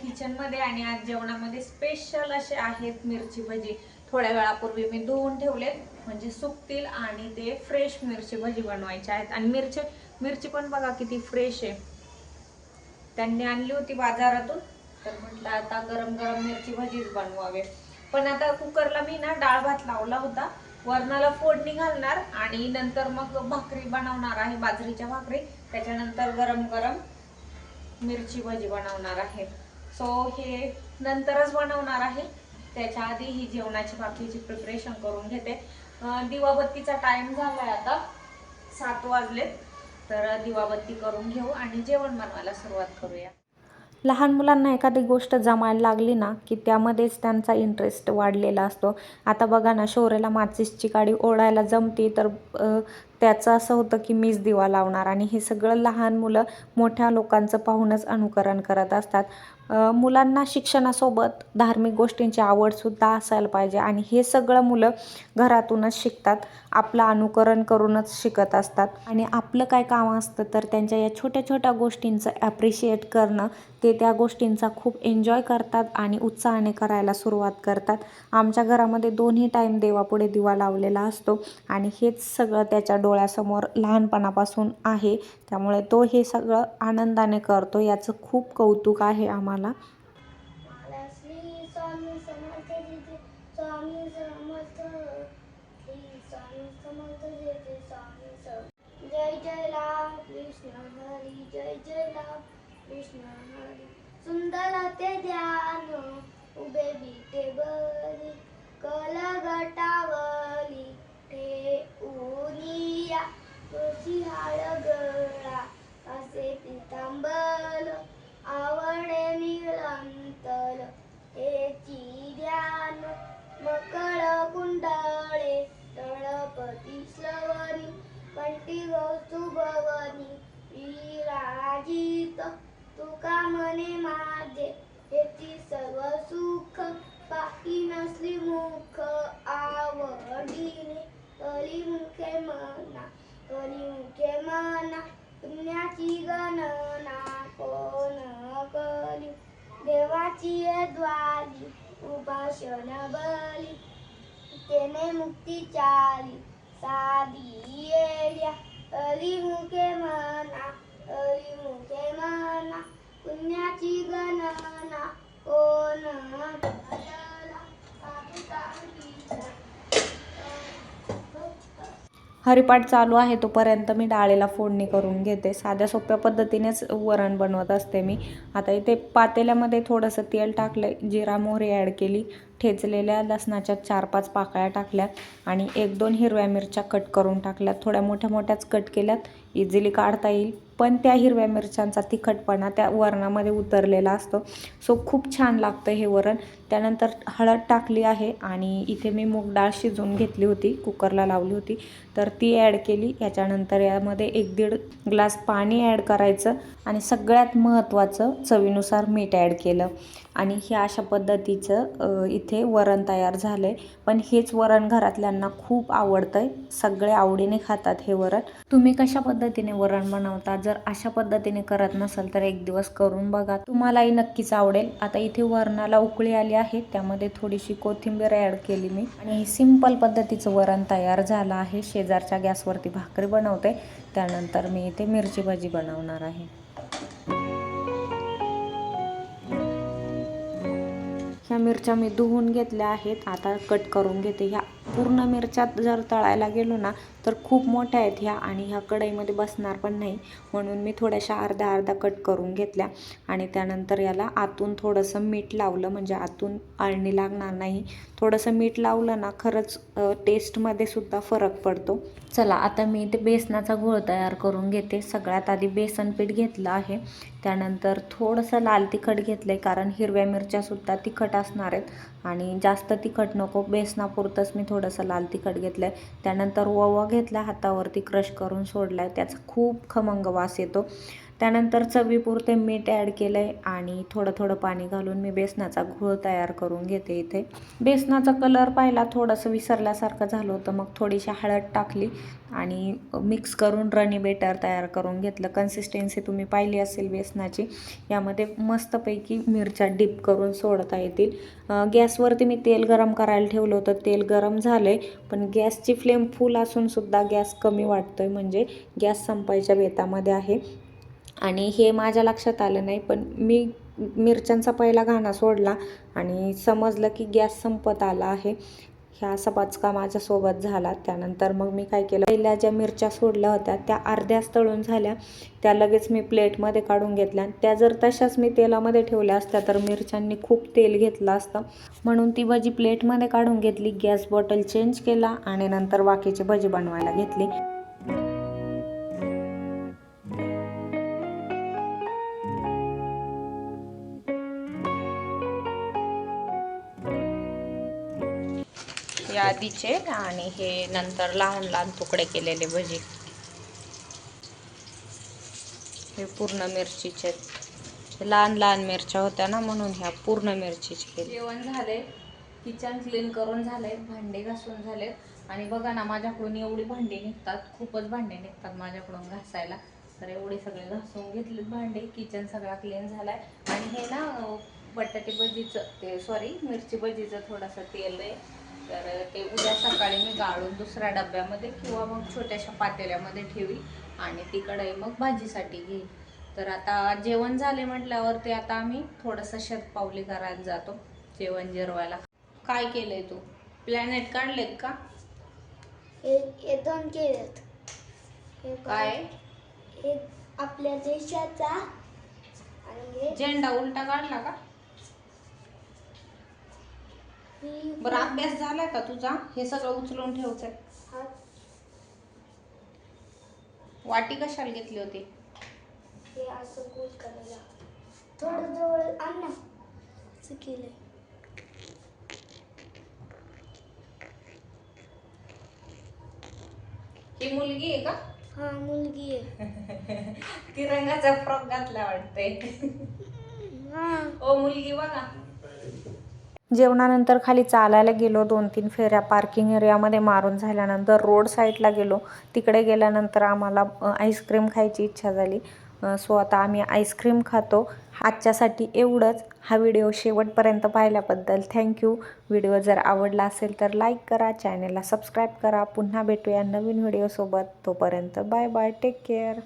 किचनमध्ये आणि आज जेवणामध्ये स्पेशल असे आहेत मिरची भजी. थोड्या वेळापूर्वी मी धुवून ठेवलेत म्हणजे सुकतील आणि ते फ्रेश मिरची भजी बनवायचे आहेत. आणि मिरची मिरची पण बघा किती फ्रेश आहे. त्यांनी आणली होती बाजारातून तर म्हटलं आता गरम गरम मिरची भजीच बनवावे. पण आता कुकरला मी ना डाळ भात लावला होता. वरणाला फोडणी घालणार आणि नंतर मग भाकरी बनवणार आहे बाजरीच्या भाकरी. त्याच्यानंतर गरम गरम मिरची भजी बनवणार आहे. सो हे नंतरच बनवणार आहे. त्याच्या आधी ही जेवणाची बाकीची प्रिपरेशन करून घेते. दिवाबत्तीचा टाइम आहे आता. सात वाजलेत तर दिवाबत्ती करून घेऊ आणि जेवण बनवायला सुरुवात करूया. लहान मुलांना एखादी गोष्ट जमायला लागली ना की त्यामध्येच त्यांचा इंटरेस्ट वाढलेला असतो. आता बघा ना शौर्याला माचिसची काडी ओढायला जमते तर त्याचं असं होतं की मीच दिवा लावणार आणि हे सगळं लहान मुलं मोठ्या लोकांचं पाहूनच अनुकरण करत असतात. मुलांना शिक्षणासोबत धार्मिक गोष्टींची आवडसुद्धा असायला पाहिजे आणि हे सगळं मुलं घरातूनच शिकतात आपलं अनुकरण करूनच शिकत असतात. आणि आपलं काय काम असतं तर त्यांच्या या छोट्या छोट्या गोष्टींचं ॲप्रिशिएट करणं ते त्या गोष्टींचा खूप एन्जॉय करतात आणि उत्साहाने करायला सुरुवात करतात. आमच्या घरामध्ये दोन्ही टाईम देवापुढे दिवा लावलेला असतो आणि हेच सगळं त्याच्या डो डोळ्यासमोर लहानपणापासून आहे. त्यामुळे तो हे सगळं आनंदाने करतो याचं खूप कौतुक आहे आम्हाला. जय जय राम कृष्ण हरी जय जय राम कृष्ण हरी सुंदर ते ध्यान उभे बीटे बरी कल गटावली ते उनिया तुळशी हाड गळा असे पितांबल आवडे निरंतर. हे ध्यान मकळ कुंडळे तळपती श्रवणी कंठी सुभवनी विराजित तुका मने मा पुण्याची गणना कोण कली देवाची ये द्वारी उपासन बली तेने मुक्ती चाली साधी येल्या अलिमुखे मना अलिमुखे हरिपाठ चालू आहे तोपर्यंत मी डाळीला फोडणी करून घेते. साध्या सोप्या पद्धतीनेच वरण बनवत असते मी. आता इथे पातेल्यामध्ये थोडंसं तेल टाकलं जिरा मोहरी ॲड केली ठेचलेल्या लसणाच्या चार पाच पाकळ्या टाकल्यात आणि एक दोन हिरव्या मिरच्या कट करून टाकल्यात. थोड्या मोठ्या मोठ्याच कट केल्यात इझिली काढता येईल. पण त्या हिरव्या मिरच्यांचा तिखटपणा त्या वरणामध्ये उतरलेला असतो. सो खूप छान लागतं हे वरण. त्यानंतर हळद टाकली आहे आणि इथे मी मूग डाळ शिजवून घेतली होती कुकरला लावली होती. तर ती ॲड केली. याच्यानंतर यामध्ये एक दीड ग्लास पाणी ॲड करायचं आणि सगळ्यात महत्त्वाचं चवीनुसार मीठ ॲड केलं. आणि हे अशा पद्धतीचं इथे वरण तयार झालं आहे पण हेच वरण घरातल्यांना खूप आवडतं आहे सगळे आवडीने खातात हे वरण. तुम्ही कशा पद्धतीने वरण बनवता? जर अशा पद्धतीने करत नसाल तर एक दिवस करून बघा. तुम्हालाही नक्कीच आवडेल. आता इथे वरणाला उकळी आली आहे. त्यामध्ये थोडीशी कोथिंबीर ॲड केली मी. आणि सिंपल सिंपल पद्धतीचं वरण तयार झालं आहे. शेजारच्या गॅसवरती भाकरी बनवते. त्यानंतर मी इथे मिरची भाजी बनवणार आहे. ह्या मिरच्या मी धुवून घेतल्या आहेत. आता कट करून घेते. ह्या पूर्ण मिरच्या जर तळायला गेलो ना तर खूप मोठ्या आहेत ह्या आणि ह्या कढईमध्ये बसणार पण नाही. म्हणून मी थोड्याशा अर्ध्या अर्धा कट करून घेतल्या आणि त्यानंतर याला आतून थोडंसं मीठ लावलं. म्हणजे आतून अळणी लागणार नाही. थोडंसं मीठ लावलं ना खरंच टेस्टमध्ये सुद्धा फरक पडतो. चला आता मी इथे बेसनाचा घोळ तयार करून घेते. सगळ्यात आधी बेसन पीठ घेतलं आहे. त्यानंतर थोडंसं लाल तिखट घेतलं आहे कारण हिरव्या मिरच्यासुद्धा तिखट असणार आहेत. आणि जास्त तिखट नको बेसनापुरतंच मी थोडंसं लाल तिखट घेतलं आहे त्यानंतर ओवा घेतला हातावरती क्रश करून सोडला आहे त्याचा खूप खमंग वास येतो. त्यानंतर चवीपुरते मीठ ॲड केलं आहे आणि थोडं थोडं पाणी घालून मी बेसनाचा घोळ तयार करून घेते इथे. बेसनाचा कलर पाहिला थोडंसं विसरल्यासारखं झालं होतं मग थोडीशी हळद टाकली आणि मिक्स करून रनी बेटर तयार करून घेतलं. कन्सिस्टन्सी तुम्ही पाहिली असेल बेसनाची यामध्ये मस्तपैकी मिरच्या डिप करून सोडता येतील. गॅसवरती मी तेल गरम करायला ठेवलं होतं तेल गरम झालं आहे पण गॅसची फ्लेम फुल असूनसुद्धा गॅस कमी वाटतो आहे म्हणजे गॅस संपायच्या बेतामध्ये आहे. आणि हे माझ्या लक्षात आलं नाही पण मी मिरच्यांचा पहिला घाणा सोडला आणि समजलं की गॅस संपत आला आहे. ह्या सपाचका माझ्यासोबत झाला. त्यानंतर मग मी काय केलं? पहिल्या ज्या मिरच्या सोडल्या होत्या त्या अर्ध्याच तळून झाल्या. त्या लगेच मी प्लेटमध्ये काढून घेतल्या. आणि त्या जर तशाच मी तेलामध्ये ठेवल्या असत्या तर मिरच्यांनी खूप तेल घेतलं असतं. म्हणून ती भजी प्लेटमध्ये काढून घेतली गॅस बॉटल चेंज केला आणि नंतर बाकीची भजी बनवायला घेतली. आधीचे आणि हे नंतर लहान लहान तुकडे केलेले भजी. हे पूर्ण मिरचीचे लहान लहान मिरच्या होत्या ना म्हणून ह्या पूर्ण मिरचीचे केले. जेवण झाले किचन क्लीन करून झाले भांडे घासून झाले. आणि बघा ना माझ्याकडून एवढी भांडी निघतात खूपच भांडे निघतात माझ्याकडून घासायला. तर एवढे सगळे घासून घेतले भांडे किचन सगळा क्लीन झालाय. आणि हे ना बटाटे भजीचं ते सॉरी मिरची भजीचं थोडंसं तेल आहे. तर ते उद्या सकाळी मी गाळून दुसऱ्या डब्यामध्ये किंवा मग छोट्याशा पातेल्यामध्ये ठेवी आणि ती कढई मग भाजीसाठी घेईल तर आता जेवण झाले म्हटल्यावर ते आता आम्ही थोडंसं शतपावली करायला जातो. जेवण जिरवायला. काय केलंय तू? प्लॅनेट काढलेत का? हे दोन केलेत. काय? आपल्या देशाचा आणि झेंडा उलटा काढला का? बरं अभ्यास झालाय का तुझा? हे सगळं उचलून ठेवचंय हा. वाटी कशाला घेतली होती? हे असं गोल करायला. थोडं जवळ आण ना. असं केलंय. ही मुलगी आहे का? हा मुलगी आहे. तिरंगाचा फ्रॉक घातला वाटतंय. हा. ओ मुलगी बघा. जेवणानंतर खाली चालायला गेलो दोन तीन फेऱ्या पार्किंग एरियामध्ये मारून झाल्यानंतर रोड साईडला गेलो. तिकडे गेल्यानंतर आम्हाला आईस्क्रीम खायची इच्छा झाली. सो आता आम्ही आईस्क्रीम खातो. आजच्यासाठी एवढंच. हा व्हिडिओ शेवटपर्यंत पाहिल्याबद्दल थँक्यू व्हिडिओ जर आवडला असेल तर लाईक करा चॅनेलला सबस्क्राईब करा. पुन्हा भेटूया नवीन व्हिडिओसोबत तोपर्यंत बाय बाय टेक केअर